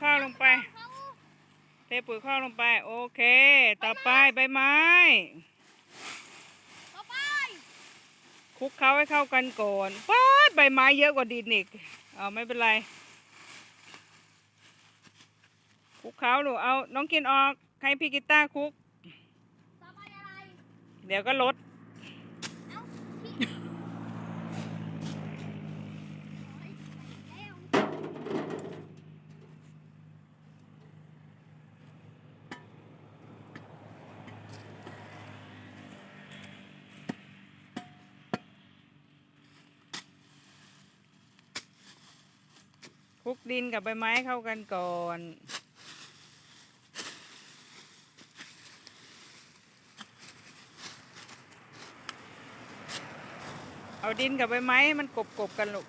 ข้าวลงไปเขาเทปุ๋ยข้าวลงไป โอเค ต่อไปใบไม้ ต่อไป คลุกเคล้าให้เข้ากันก่อนป๊าดใบไม้เยอะกว่าดินอีกเอาไม่เป็นไร คลุกเคล้าหนูเอา น้องกินออก ให้พี่กีตาร์คลุก ต่อไปอะไร เดี๋ยวก็ลด เอ้าพี่โอ้ยแล้ว คลุกดินกับใบไม้เข้ากันก่อนเอาดินกับใบไม้ให้มันกบกบกันลูก